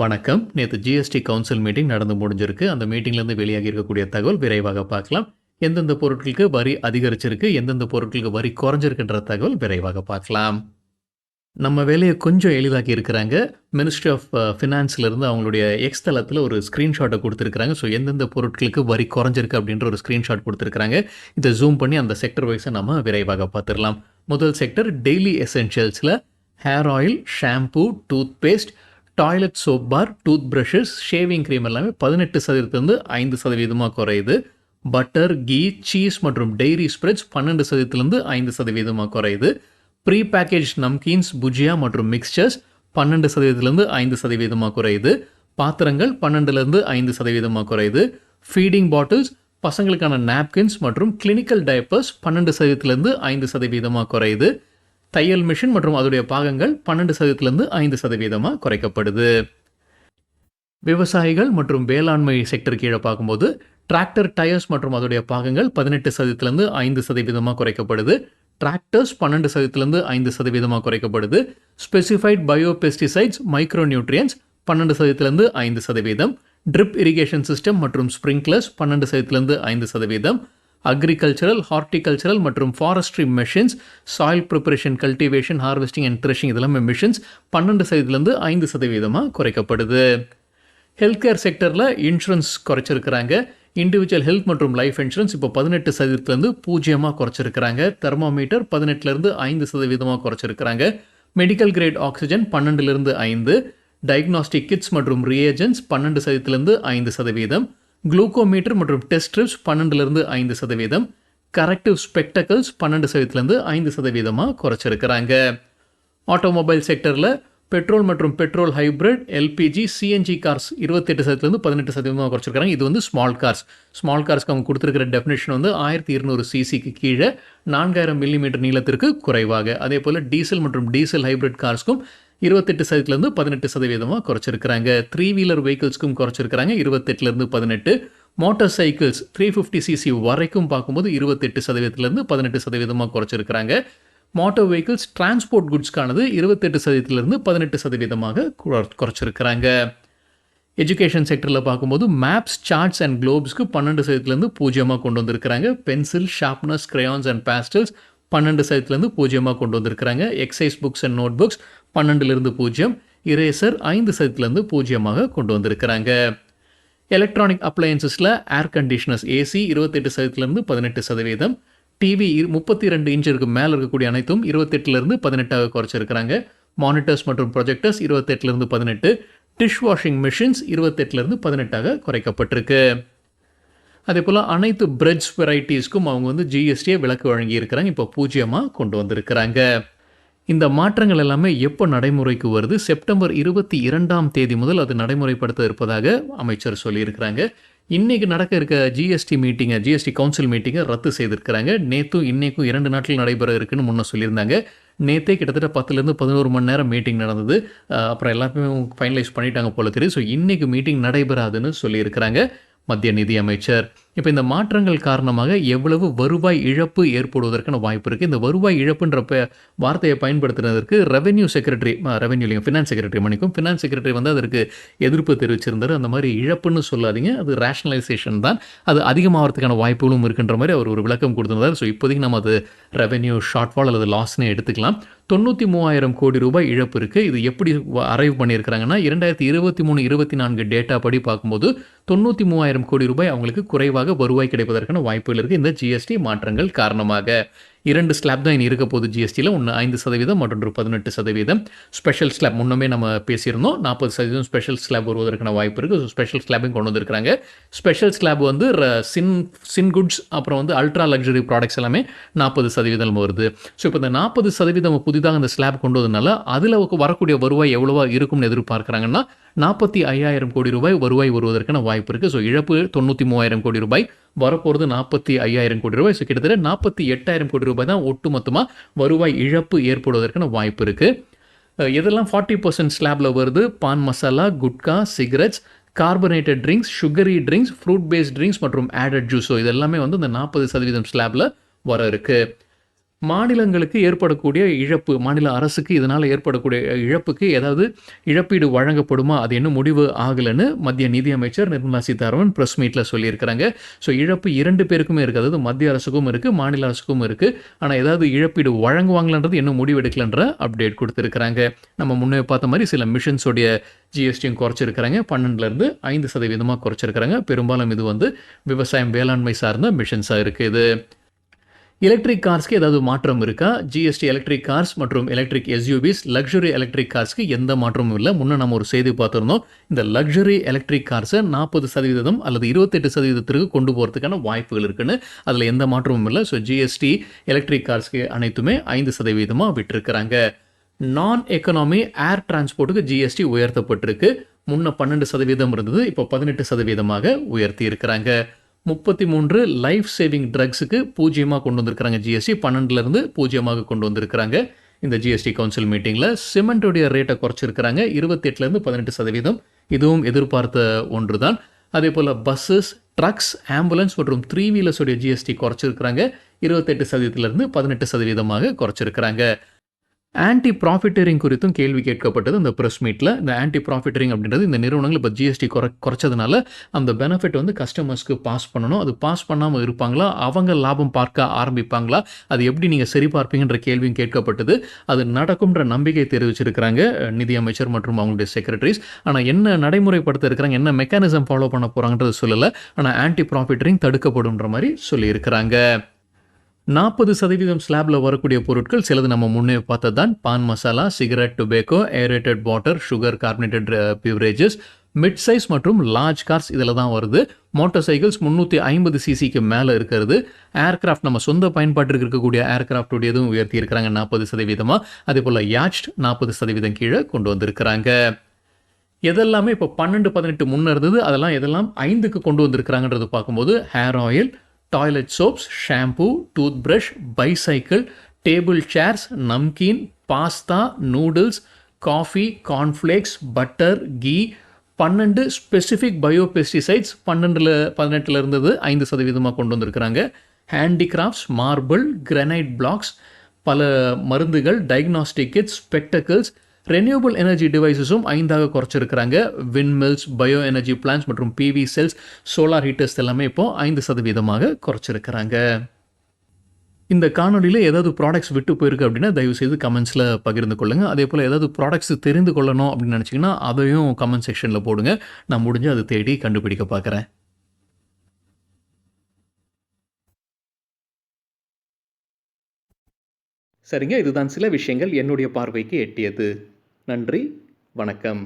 வணக்கம். நேற்று GST council meeting நடந்து முடிஞ்சிருக்கு. அந்த மீட்டிங்லேருந்து வெளியாகி இருக்கக்கூடிய தகவல் விரைவாக பார்க்கலாம். எந்தெந்த பொருட்களுக்கு வரி அதிகரிச்சிருக்கு எந்தெந்த பொருட்களுக்கு வரி குறைஞ்சிருக்குன்ற தகவல் விரைவாக பார்க்கலாம். நம்ம வேலையை கொஞ்சம் எளிதாக்கி இருக்கிறாங்க. மினிஸ்ட்ரி ஆஃப் ஃபினான்ஸ்லேருந்து அவங்களுடைய எக்ஸ் தளத்தில் ஒரு ஸ்க்ரீன்ஷாட்டை கொடுத்துருக்காங்க ஸோ எந்தெந்த பொருட்களுக்கு வரி குறைஞ்சிருக்கு அப்படின்ற ஒரு ஸ்க்ரீன்ஷாட் கொடுத்துருக்காங்க இதை ஜூம் பண்ணி அந்த செக்டர் வைஸை நம்ம விரைவாக பார்த்துடலாம். முதல் sector daily எசென்ஷியல்ஸில் hair oil shampoo toothpaste toilet soap bar toothbrushes shaving cream எல்லாமே பதினெட்டு சதவீதத்துலேருந்து ஐந்து சதவீதமாக குறையுது. பட்டர் கீ சீஸ் மற்றும் டெய்ரி ஸ்ப்ரெட்ஸ் பன்னெண்டு சதவீதத்துலேருந்து ஐந்து சதவீதமாக குறையுது. ப்ரீ பேக்கேஜ் நம்கீன்ஸ் புஜியா மற்றும் மிக்சர்ஸ் பன்னெண்டு சதவீதத்துலேருந்து ஐந்து சதவீதமாக குறையுது. பாத்திரங்கள் பன்னெண்டுலேருந்து ஐந்து சதவீதமாக குறையுது. ஃபீடிங் பாட்டில்ஸ் பசங்களுக்கான நாப்கின்ஸ் மற்றும் கிளினிக்கல் டயப்பர்ஸ் பன்னெண்டு சதவீதத்துலேருந்து ஐந்து சதவீதமாக குறையுது. தையல் மிஷின் மற்றும் அதோடைய பாகங்கள் பன்னெண்டு சதவீதத்திலிருந்து ஐந்து சதவீதமாக குறைக்கப்படுது. விவசாயிகள் மற்றும் வேளாண்மை செக்டர் கீழே பார்க்கும்போது டிராக்டர் டயர்ஸ் மற்றும் அதோடைய பாகங்கள் பதினெட்டு சதவீதத்திலிருந்து ஐந்து சதவீதமாக குறைக்கப்படுது. டிராக்டர்ஸ் பன்னெண்டு சதவீதத்திலிருந்து ஐந்து சதவீதமாக குறைக்கப்படுது. Specified bio pesticides micro nutrients பன்னெண்டு சதவீதத்திலிருந்து ஐந்து சதவீதம். ட்ரிப் இரிகேஷன் சிஸ்டம் மற்றும் ஸ்ப்ரிங்க்லர்ஸ் பன்னெண்டு சதவீதத்திலிருந்து ஐந்து சதவீதம். அக்ரிகல்ச்சரல் ஹார்டிகல்ச்சரல் மற்றும் forestry machines soil preparation cultivation harvesting and threshing இதெல்லாமே மிஷின்ஸ் பன்னெண்டு சதவீதத்துலேருந்து ஐந்து சதவீதமாக குறைக்கப்படுது. ஹெல்த் கேர் செக்டரில் இன்சூரன்ஸ் குறைச்சிருக்கிறாங்க. இண்டிவிஜுவல் ஹெல்த் மற்றும் லைஃப் இன்சூரன்ஸ் இப்போ பதினெட்டு சதவீதத்துலேருந்து பூஜ்ஜியமாக குறைச்சிருக்கிறாங்க. தெர்மோமீட்டர் பதினெட்டுலேருந்து ஐந்து சதவீதமாக குறைச்சிருக்கிறாங்க. மெடிக்கல் கிரேட் ஆக்சிஜன் பன்னெண்டுலேருந்து ஐந்து. டயக்னாஸ்டிக் கிட்ஸ் மற்றும் ரியேஜன்ஸ் பன்னெண்டு சதவீதத்துலேருந்து ஐந்து சதவீதம். குளுக்கோமீட்டர் மற்றும் டெஸ்ட் ஸ்ட்ரிப்ஸ் பன்னெண்டுலேருந்து ஐந்து சதவீதம் கரெக்டிவ் ஸ்பெக்டக்கல்ஸ் பன்னெண்டு சதவீதத்துலேருந்து ஐந்து சதவீதமாக குறைச்சிருக்கிறாங்க. ஆட்டோமொபைல் செக்டரில் பெட்ரோல் மற்றும் petrol hybrid LPG CNG cars இருபத்தெட்டு சதவீதத்துலேருந்து பதினெட்டு சதவீதமாக குறைச்சிருக்காங்க இது வந்து ஸ்மால் கார்ஸ் ஸ்மால் கார்ஸ்க்கு அவங்க கொடுத்துருக்கிற டெஃபினேஷன் வந்து ஆயிரத்தி இருநூறு சிசிக்கு கீழே நான்காயிரம் மில்லிமீட்டர் நீளத்திற்கு குறைவாக. அதே போல் டீசல் மற்றும் டீசல் ஹைப்ரிட் கார்ஸ்க்கும் இருபத்தெட்டு சதவீதத்துலேருந்து பதினெட்டு சதவீதமாக குறைச்சிருக்கிறாங்க. த்ரீ வீலர் வெஹிக்கிள்ஸ்க்கும் குறைச்சிருக்கிறாங்க. இருபத்தெட்டுலேருந்து பதினெட்டு. Motorcycles three fifty CC வரைக்கும் பார்க்கும்போது இருபத்தெட்டு சதவீதத்துலேருந்து பதினெட்டு சதவீதமாக குறைச்சிருக்கிறாங்க. மோட்டார் வெஹிக்கிள்ஸ் டிரான்ஸ்போர்ட் குட்ஸ்க்கானது இருபத்தெட்டு சதவீதத்துலேருந்து பதினெட்டு சதவீதமாக குறைச்சிருக்கிறாங்க. எஜுகேஷன் செக்டரில் பார்க்கும்போது மேப்ஸ் சார்ட்ஸ் அண்ட் க்ளோப்ஸ்க்கு பன்னெண்டு சதவீதத்துலேருந்து பூஜ்ஜியமாக கொண்டு வந்திருக்கிறாங்க. Pencil sharpeners crayons and pastels பன்னெண்டு சதவீதத்துலேருந்து பூஜ்ஜியமாக கொண்டு வந்திருக்கிறாங்க. Exercise books and note books பன்னெண்டுலேருந்து பூஜ்ஜியம் இரேசர் ஐந்து சதவீதத்துலேருந்து பூஜ்ஜியமாக கொண்டு வந்திருக்கிறாங்க. எலக்ட்ரானிக் அப்ளையன்சஸில் ஏர் கண்டிஷனர்ஸ் ஏசி இருபத்தெட்டு சதவீதத்துலேருந்து பதினெட்டு சதவீதம். டிவி முப்பத்தி ரெண்டு இன்ச்சிற்கு மேலே இருக்கக்கூடிய அனைத்தும் இருபத்தெட்டுலேருந்து பதினெட்டாக குறைச்சிருக்கிறாங்க. மானிட்டர்ஸ் மற்றும் ப்ரொஜெக்டர்ஸ் இருபத்தெட்டுலேருந்து பதினெட்டு. டிஷ் வாஷிங் மிஷின்ஸ் இருபத்தெட்டுலேருந்து பதினெட்டாக குறைக்கப்பட்டிருக்கு. அதே போல் அனைத்து பிரெட்ஸ் வெரைட்டிஸ்க்கும் அவங்க வந்து ஜிஎஸ்டியை விலக்கு வழங்கி இருக்கிறாங்க இப்போ பூஜ்ஜியமாக கொண்டு வந்திருக்கிறாங்க. இந்த மாற்றங்கள் எல்லாமே எப்போ நடைமுறைக்கு வருது? செப்டம்பர் இருபத்தி இரண்டாம் தேதி முதல் அது நடைமுறைப்படுத்த இருப்பதாக அமைச்சர் சொல்லியிருக்கிறாங்க. இன்றைக்கு நடக்க இருக்க ஜிஎஸ்டி மீட்டிங்கை ஜிஎஸ்டி கவுன்சில் மீட்டிங்கை ரத்து செய்திருக்கிறாங்க. நேற்றும் இன்றைக்கும் இரண்டு நாட்கள் நடைபெற இருக்குன்னு முன்னே சொல்லியிருந்தாங்க. நேற்றே கிட்டத்தட்ட பத்துலேருந்து பதினோரு மணி நேரம் மீட்டிங் நடந்தது. அப்புறம் எல்லாத்தையுமே ஃபைனலைஸ் பண்ணிட்டாங்க போல தெரியும் ஸோ இன்றைக்கு மீட்டிங் நடைபெறாதுன்னு சொல்லியிருக்கிறாங்க. மத்திய நிதியமைச்சர் இப்போ இந்த மாற்றங்கள் காரணமாக எவ்வளவு வருவாய் இழப்பு ஏற்படுவதற்கான வாய்ப்பு இருக்குது இந்த வருவாய் இழப்புன்ற ப- வார்த்தையை பயன்படுத்துறதற்கு ரெவென்யூ செக்ரட்டரி ரெவென்யூ இல்லைங்க ஃபினான்ஸ் செக்ரட்டரி மன்னிக்கும். ஃபினான்ஸ் செக்ரட்டரி வந்து அதற்கு எதிர்ப்பு தெரிவிச்சிருந்தாரு. அந்த மாதிரி இழப்புன்னு சொல்லாதீங்க. அது ரேஷனலைசேஷன் தான். அது அதிகமாகிறதுக்கான வாய்ப்புகளும் இருக்கின்ற மாதிரி அவர் ஒரு விளக்கம் கொடுத்திருந்தார். ஸோ இப்போதைக்கு நம்ம அது ரெவென்யூ ஷார்ட்ஃபால் அல்லது லாஸ்னே எடுத்துக்கலாம். தொண்ணூற்றி மூவாயிரம் கோடி ரூபாய் இழப்பு இருக்குது இது எப்படி அரைவ் பண்ணியிருக்கிறாங்கன்னா இரண்டாயிரத்தி இருபத்தி மூணு இருபத்தி நான்கு டேட்டா படி பார்க்கும்போது தொண்ணூற்றி மூவாயிரம் கோடி ரூபாய் அவங்களுக்கு குறைவாக வருவாய் கிடைப்பதற்கான வாய்ப்புகள் இருக்குது இந்த ஜிஎஸ்டி மாற்றங்கள் காரணமாக. இரண்டு ஸ்லாப் தான் இனி இருக்க போகுது ஜிஎஸ்டியில் ஒன்று ஐந்து சதவீதம் மற்றொன்று பதினெட்டு சதவீதம். ஸ்பெஷல் ஸ்லாப் முன்னமே நம்ம பேசியிருந்தோம். நாற்பது சதவீதம் ஸ்பெஷல் ஸ்லாப் வருவதற்கான வாய்ப்பு இருக்குது ஸோ ஸ்பெஷல் ஸ்லாபையும் கொண்டு வந்திருக்கிறாங்க. ஸ்பெஷல் ஸ்லாப் வந்து சின் சின் குட்ஸ் அப்புறம் வந்து அல்ட்ரா லக்ஸரி ப்ராடக்ட்ஸ் எல்லாமே நாற்பது சதவீதம் வருது. ஸோ இப்போ இந்த நாற்பது சதவீதம் புதிதாக இந்த ஸ்லாப் கொண்டு வந்ததுனால அதில் வரக்கூடிய வருவாய் எவ்வளவா இருக்கும்னு எதிர்பார்க்குறாங்கன்னா நாற்பத்தி ஐயாயிரம் கோடி ரூபாய் வருவாய் வருவதற்கான வாய்ப்பு இருக்குது ஸோ இழப்பு தொண்ணூற்றி மூவாயிரம் கோடி ரூபாய். வரப்போகிறது நாற்பத்தி ஐயாயிரம் கோடி ரூபாய். ஸோ கிட்டத்தட்ட நாற்பத்தி எட்டாயிரம் கோடி ரூபாய் தான் ஒட்டுமொத்தமாக வருவாய் இழப்பு ஏற்படுவதற்கான வாய்ப்பு இருக்குது இதெல்லாம் ஃபார்ட்டி பர்சன்ட் ஸ்லாபில் வருது. Pan masala gutka cigarettes carbonated drinks sugary drinks fruit based drinks மற்றும் ஆடட் ஜூஸோ இதெல்லாமே வந்து இந்த நாற்பது சதவீதம் ஸ்லாபில் வர இருக்குது மாநிலங்களுக்கு ஏற்படக்கூடிய இழப்பு மாநில அரசுக்கு இதனால் ஏற்படக்கூடிய இழப்புக்கு ஏதாவது இழப்பீடு வழங்கப்படுமா? அது என்ன முடிவு ஆகலைன்னு மத்திய நிதியமைச்சர் நிர்மலா சீதாராமன் ப்ரெஸ் மீட்டில் சொல்லியிருக்கிறாங்க. ஸோ இழப்பு இரண்டு பேருக்குமே இருக்குது அதாவது மத்திய அரசுக்கும் இருக்குது மாநில அரசுக்கும் இருக்குது ஆனால் ஏதாவது இழப்பீடு வழங்குவாங்களான்றது இன்னும் முடிவெடுக்கலன்ற அப்டேட் கொடுத்துருக்குறாங்க. நம்ம முன்னே பார்த்த மாதிரி சில மிஷன்ஸோடைய ஜிஎஸ்டியும் குறைச்சிருக்கிறாங்க. பன்னெண்டுலேருந்து ஐந்து சதவீதமாக குறைச்சிருக்கிறாங்க. பெரும்பாலும் இது வந்து விவசாயம் வேளாண்மை சார்ந்த மிஷன்ஸாக இருக்குது எலக்ட்ரிக் கார்ஸ்க்கு ஏதாவது மாற்றம் இருக்கா? ஜிஎஸ்டி எலக்ட்ரிக் கார்ஸ் மற்றும் எலக்ட்ரிக் எஸ்யூபிஸ் லக்ஸுரி எலக்ட்ரிக் கார்ஸ்க்கு எந்த மாற்றமும் இல்லை. முன்னே நம்ம ஒரு செய்தி பார்த்துருந்தோம். இந்த லக்ஸுரி எலக்ட்ரிக் கார்ஸை நாற்பது சதவீதம் அல்லது இருபத்தெட்டு சதவீதத்திற்கு கொண்டு போகிறதுக்கான வாய்ப்புகள் இருக்குன்னு அதில் எந்த மாற்றமும் இல்லை. ஸோ ஜிஎஸ்டி எலக்ட்ரிக் கார்ஸ்க்கு அனைத்துமே ஐந்து சதவீதமாக விட்டுருக்குறாங்க. நான் எக்கனாமி ஏர் டிரான்ஸ்போர்ட்டுக்கு ஜிஎஸ்டி உயர்த்தப்பட்டிருக்கு. முன்ன பன்னெண்டு சதவீதம் இருந்தது இப்போ பதினெட்டு சதவீதமாக உயர்த்தி இருக்கிறாங்க முப்பத்தி மூன்று லைஃப் சேவிங் ட்ரக்ஸுக்கு பூஜ்ஜியமாக கொண்டு வந்திருக்கிறாங்க ஜிஎஸ்டி பன்னெண்டுலேருந்து பூஜ்ஜியமாக கொண்டு வந்திருக்கிறாங்க. இந்த ஜிஎஸ்டி கவுன்சில் மீட்டிங்கில் சிமெண்ட்டுடைய ரேட்டை குறைச்சிருக்கிறாங்க. இருபத்தெட்டுலேருந்து பதினெட்டு சதவீதம். இதுவும் எதிர்பார்த்த ஒன்று தான் அதே போல் பஸ்ஸஸ் ட்ரக்ஸ் ஆம்புலன்ஸ் மற்றும் த்ரீ வீலர்ஸுடைய ஜிஎஸ்டி குறைச்சிருக்கிறாங்க. இருபத்தெட்டு சதவீதத்துலேருந்து பதினெட்டு சதவீதமாக குறைச்சிருக்கிறாங்க. ஆன்டி ப்ராஃபிட்டரிங் குறித்தும் கேள்வி கேட்கப்பட்டது. இந்த ப்ரெஸ் மீட்டில் இந்த ஆன்டி ப்ராஃபிட்டரிங் அப்படின்றது இந்த நிறுவனங்கள் இப்போ ஜிஎஸ்டி குறை குறைச்சதுனால அந்த பெனிஃபிட் வந்து கஸ்டமர்ஸ்க்கு பாஸ் பண்ணணும். அது பாஸ் பண்ணாமல் இருப்பாங்களா? அவங்க லாபம் பார்க்க ஆரம்பிப்பாங்களா? அது எப்படி நீங்கள் சரி பார்ப்பீங்கன்ற கேள்வியும் கேட்கப்பட்டது. அது நடக்கும்ன்ற நம்பிக்கை தெரிவிச்சிருக்கிறாங்க நிதியமைச்சர் மற்றும் அவங்களுடைய செக்ரட்டரிஸ் ஆனால் என்ன நடைமுறைப்படுத்த இருக்கிறாங்க? என்ன மெக்கானிசம் ஃபாலோ பண்ண போகிறாங்கன்றது சொல்லலை. ஆனால் ஆன்டி ப்ராஃபிட்டரிங் தடுக்கப்படும்ன்ற மாதிரி சொல்லியிருக்கிறாங்க. நாற்பது சதவீதம் ஸ்லாபில் வரக்கூடிய பொருட்கள் சிலது நம்ம முன்னே பார்த்தது தான் pan masala cigarette tobacco aerated water sugar carbonated beverages mid size மற்றும் லார்ஜ் கார்ஸ் இதில் தான் வருது. மோட்டார் சைக்கிள்ஸ் முந்நூற்றி ஐம்பது சிசிக்கு மேலே இருக்கிறது. ஏர்கிராஃப்ட் நம்ம சொந்த பயன்பாட்டிற்கு இருக்கக்கூடிய ஏர்கிராஃப்டுடையதும் உயர்த்தி இருக்கிறாங்க நாற்பது சதவீதமாக அதே போல் யாச்ட் நாற்பது சதவீதம் கீழே கொண்டு வந்திருக்கிறாங்க. எதெல்லாமே இப்போ பன்னெண்டு பதினெட்டு முன்னே இருந்தது. அதெல்லாம் எதெல்லாம் ஐந்துக்கு கொண்டு வந்திருக்கிறாங்கன்றது பார்க்கும்போது hair oil toilet soaps shampoo toothbrush bicycle table chairs namkeen pasta noodles coffee cornflakes butter ghee பன்னெண்டு ஸ்பெசிஃபிக் பயோபெஸ்டிசைட்ஸ் பன்னெண்டில் பதினெட்டில் இருந்தது ஐந்து சதவீதமாக கொண்டு வந்திருக்கிறாங்க. ஹேண்டிகிராஃப்ட்ஸ் மார்பிள் கிரனைட் பிளாக்ஸ் பல மருந்துகள் diagnostic kits spectacles renewable energy டிவைசஸும் ஐந்தாக குறைச்சிருக்கிறாங்க. விண்மில்ஸ் பயோ எனர்ஜி பிளான்ஸ் மற்றும் பிவி செல்ஸ் சோலார் ஹீட்டர்ஸ் எல்லாமே இப்போ ஐந்து சதவீதமாக குறைச்சிருக்கிறாங்க. இந்த காணொலியில் ஏதாவது ப்ராடக்ட்ஸ் விட்டு போயிருக்கு அப்படின்னா தயவுசெய்து கமெண்ட்ஸில் பகிர்ந்து கொள்ளுங்கள் அதே போல் ஏதாவது ப்ராடக்ட்ஸ் தெரிந்து கொள்ளணும் அப்படின்னு நினச்சிங்கன்னா அதையும் கமெண்ட் செக்ஷனில் போடுங்க. நான் முடிஞ்சு அதை தேடி கண்டுபிடிக்க பார்க்குறேன். சரிங்க இதுதான் சில விஷயங்கள் என்னுடைய பார்வைக்கு எட்டியது. நன்றி வணக்கம்.